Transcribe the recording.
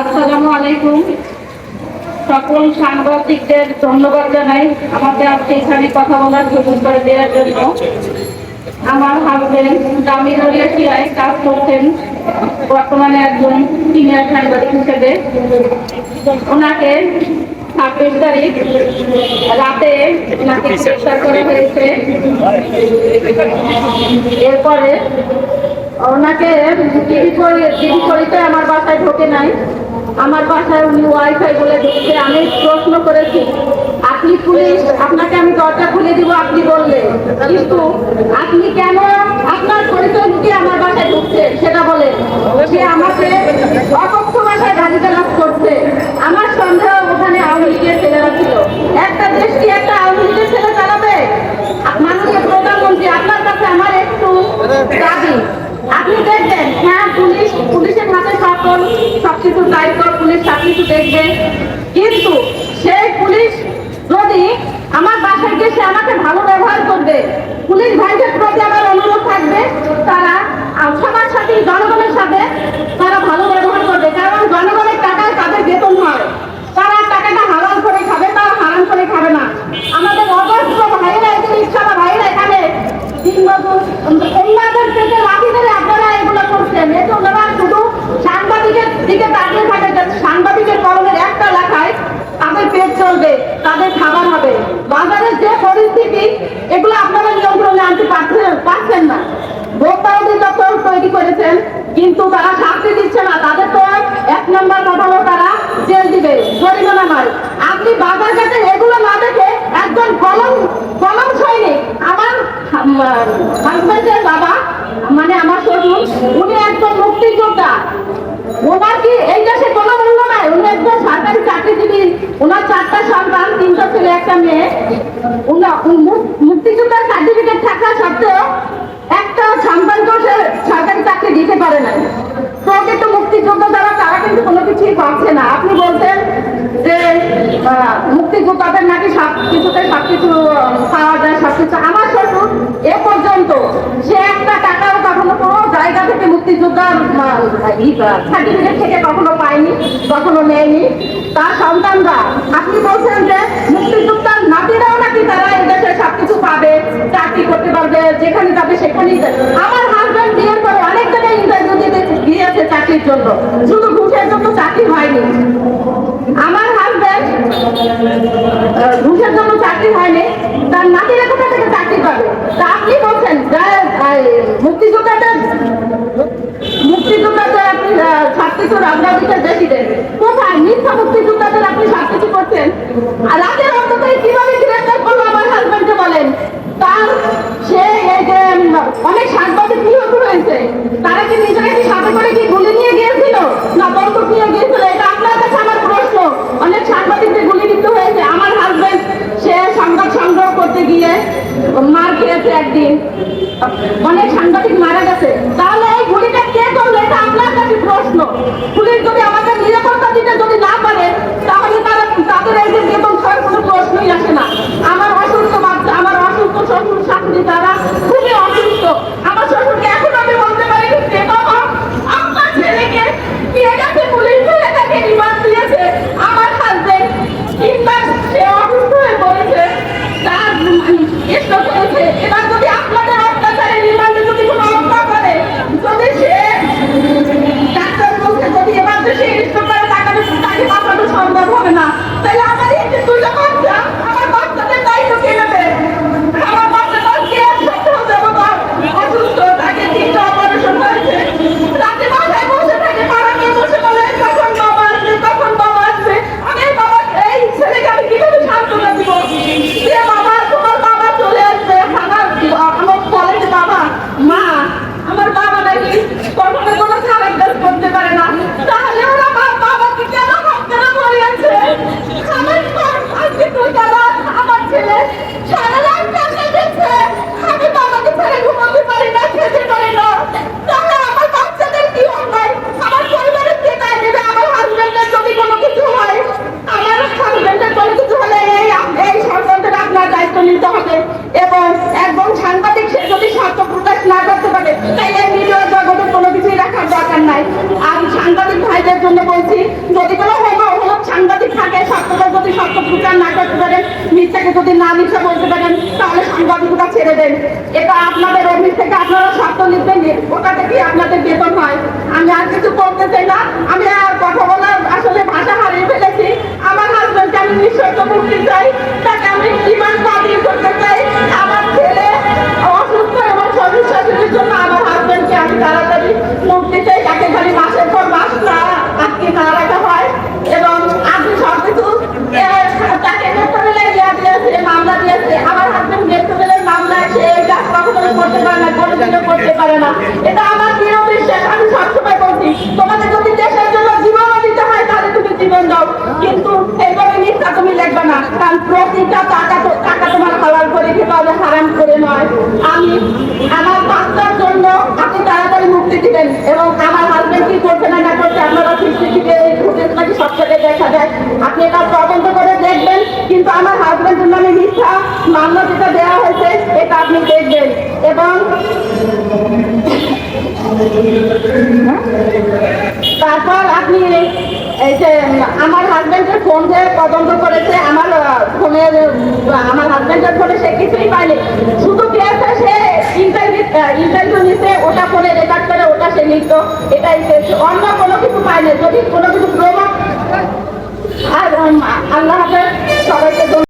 আসসালামু আলাইকুম। সকল সাংবাদিকদের ধন্যবাদ জানাই আমাকে আজকে এখানে কথা বলার সুযোগ করে দেওয়ার জন্য। আমার হাজবেন্ড দামি রলিয়াশিয়ায় কাজ করছেন, বর্তমানে একজন সিনিয়র সাংবাদিক হিসেবে। ওনাকে ছাব্বিশ তারিখ রাতে ওনাকে গ্রেফতার করা হয়েছে। এরপরে ওনাকে টিভি করে টিভি করিতে আমার বাসায় ঢোকে নাই। আমার বাসায় উনি ওয়াইফাই বলে ঢুকছে আমি প্রশ্ন করেছি, আপনি পুলিশ, আপনাকে আমি দরজা খুলে দিব, আপনি বললেন কিন্তু আপনি কেন আপনার পরিচয় আমার বাসায় ঢুকছে সেটা বলেন। সে আমাকে অকক্ষ ভাষায় গালিগালাজ করছে আমার সন্দেহ ওখানে আওয়ামী লীগের ছেলেরা ছিল একটা দেশ কি একটা আওয়ামী লীগের ছেলে চালাবে মাননীয় প্রধানমন্ত্রী আপনার কাছে আমার একটু দাবি আপনি দেখবেন হ্যাঁ পুলিশ পুলিশের হাতে সকল সবকিছু দায়িত্ব পুলিশ সবকিছু দেখবে। কিন্তু সেই পুলিশ যদি আমার বাসায় গিয়ে সে আমাকে ভালো ব্যবহার করবে, পুলিশ ভাইদের প্রতি আমার অনুরোধ থাকবে, তারা সবার সাথে জনগণের সাথে তারা ভালো ব্যবহার করবে কারণ জনগণের টাকায় তাদের বেতন হয় তারা টাকাটা হারাম করে খাবে তারা হারাম করে খাবে না আমাদের অবস্থ ভাইরা এখানে ইচ্ছাটা ভাইরা এখানে দিনমজুর অন্যদের থেকে লাঠি ধরে আপনারা এগুলো করছেন এতে ওনারা শুধু সাংবাদিকের দিকে তাকিয়ে থাকে যে সাংবাদিকের কলমের একটা লেখায় তাদের পেট চলবে তাদের খাবার হবে বাজারের যে পরিস্থিতি এগুলো আপনারা নিয়ন্ত্রণে আনতে পারছেন পারছেন না ভোক্তা অধিদপ্তর তৈরি করেছেন কিন্তু তারা শাস্তি দিচ্ছে না তাদের তো এক নম্বর কথা হলো তারা জেল দিবে জরিমানা নয় আপনি বাজার ঘাটে এগুলো না দেখে একজন কলম কলম সৈনিক আমার হাজবেন্ডের বাবা মানে আমার শ্বশুর, উনি একজন মুক্তিযোদ্ধা। ওনার কি এই দেশে কোনো মূল্য নাই? উনি একজন সরকারি চাকরিজীবী। ওনার চারটা সন্তান, তিনটা ছেলে, একটা মেয়ে। উনা- উনি মু- মুক্তিযোদ্ধার সার্টিফিকেট থাকা সত্ত্বেও একটা সন্তানকেও সে সরকারি চাকরি দিতে পারে না প্রকৃত মুক্তিযোদ্ধা যারা তারা কিন্তু কোনো কিছুই পাচ্ছে না। আপনি বলছেন যে মুক্তিযোদ্ধাদের নাকি সব কিছুতে সব কিছু পাওয়া যায় সব কিছু আমার শ্বশুর এ পর্যন্ত সে একটা টাকাও কখনো কোনো জায়গা থেকে তার সন্তানরা, আপনি বলছেন যে মুক্তিযোদ্ধার নাতিরাও নাকি তারা এদেশে সবকিছু পাবে, চাকরি করতে পারবে, যেখানে যাবে সেখানেই। আমার বিয়ের পরে অনেক জায়গায় গিয়েছে চাকরির জন্য শুধু ঘুষের জন্য চাকরি হয়নি আমার হাজবেন্ড ঘুষের জন্য চাকরি হয়নি তার নাতিরা কোথা থেকে চাকরি পাবে তা আপনি বলছেন যে আহ, মুক্তিযোদ্ধাদের মুক্তিযোদ্ধাদের আপনি আহ, সবকিছু রাজনীতির বেশি দেন কোথায় মিথ্যা মুক্তিযোদ্ধাদের আপনি সবকিছু করছেন আর রাতের অন্তত কীভাবে গ্রেফতার করল আমার হাজবেন্ডকে বলেন তার সে এই যে উম, অনেক সাংবাদিক নিহত হয়েছে তারা কি নিজেরা কি সাথে করে কি গুলি নিয়ে গিয়েছিল না বন্দুক নিয়ে গিয়েছিল এটা আপনার কাছে আমার প্রশ্ন অনেক সাংবাদিকদের গুলিবিদ্ধ হয়েছে আমার হাজবেন্ড সে সংবাদ সংগ্রহ করতে গিয়ে মার খেয়েছে একদিন অনেক সাংবাদিক মারা গেছে তাহলে এই গুলিটা কে করল এটা আপনার কাছে প্রশ্ন পুলিশ যদি আমাদের নিরাপত্তা দিতে যদি না পারে তাহলে তারা তাদের এই যে বেতন খাওয়ার কোনো প্রশ্নই আসে না আমার অসুস্থ বাচ্চা আমার অসুস্থ শ্বশুর শাশুড়ি তারা খুবই অসুস্থ আমার শ্বশুরকে এখন আমি বলতে পারি যে বাবা আপনার ছেলেকে নিয়ে গেছে পুলিশ ধরে তাকে রিমান্ড দিয়েছে আমার হাজবেন্ড কিংবা সে অসুস্থ হয়ে পড়েছে তার স্ট্রোক হয়েছে এবার যদি আপনাদের অত্যাচারে রিমান্ডে যদি কোনো অবস্থা করে যদি সে ডাক্তার বলছে যদি এবার যে সে স্ট্রোক করে তাকে তাকে বাঁচানো সম্ভব হবে না তাহলে আমার এই যে দুটো বাচ্চা আমার বাচ্চাদের দায়িত্ব কে নেবে আমার বাচ্চাটা কে সাথে হতে হবে অসুস্থ তাকে তিনটা অপারেশন হয়েছে রাতে বাসায় বসে থাকে পাড়া নিয়ে বসে বলে কখন বাবা আসবে কখন বাবা আসবে আমি এই বাবা এই ছেলেকে আমি কীভাবে সান্ত্বনা দিব যে বাবা তোমার বাবা চলে আসবে আমার বলছি যদি কোনো হোমা হলুদ সাংবাদিক থাকে সত্যতা যদি সত্য প্রচার না করতে পারেন মিথ্যাকে যদি না মিথ্যা বলতে পারেন, তাহলে সাংবাদিকতা ছেড়ে দেন। এটা আপনাদের অফিস থেকে আপনারা স্বার্থ নিতেন, ওটা থেকেই আপনাদের বেতন হয়। আমি আর কিছু করতে চাই না, আমি আর কথা বলার আসলে ভাষা হারিয়ে ফেলেছি। আমার হাজবেন্ডকে আমি নিঃশর্ত মুক্তি চাই তাকে আমি জীবন বাতিল করতে চাই আমার ছেলে অসুস্থ এবং শরীর শাশুড়ির জন্য আমার হাজবেন্ডকে আমি তাড়াতাড়ি মুক্তি চাই তাকে খালি মাসের পর মাস না আজকে না রাখা হয় এবং আপনি সব কিছু তাকে মেট্রোরেলে ইয়া দিয়েছে মামলা দিয়েছে আমার হাজবেন্ড মেট্রোরেলের মামলায় সে এই কাজ কখনো করতে পারে না কোনোদিনও করতে পারে না এটা আমার দৃঢ় বিশ্বাস আমি সবসময় বলছি তোমাকে যদি দেশের জন্য জীবনও দিতে হয় তাহলে তুমি জীবন দাও কিন্তু এইভাবে মিথ্যা তুমি লিখবে না কারণ প্রতিটা টাকা তো টাকা তোমার হালাল করে খেতে হবে হারাম করে নয় আমি আমার বাচ্চার জন্য আপনি তাড়াতাড়ি মুক্তি দিবেন এবং আমার হাজবেন্ড কি করছে না না করছে, আপনারা সিসিটিভি ফুটেজ নাকি সব জায়গায় দেখা যায়। আপনি এটা তদন্ত করে দেখবেন, কিন্তু আমার হাজবেন্ডের নামে মিথ্যা মামলা যেটা দেওয়া হয়েছে, এটা আপনি দেখবেন। এবং তারপর আপনি এই যে আমার হাজবেন্ডের ফোন দিয়ে তদন্ত করেছে, আমার ফোনে আমার হাজবেন্ডের ফোনে সে কিছুই পায়নি।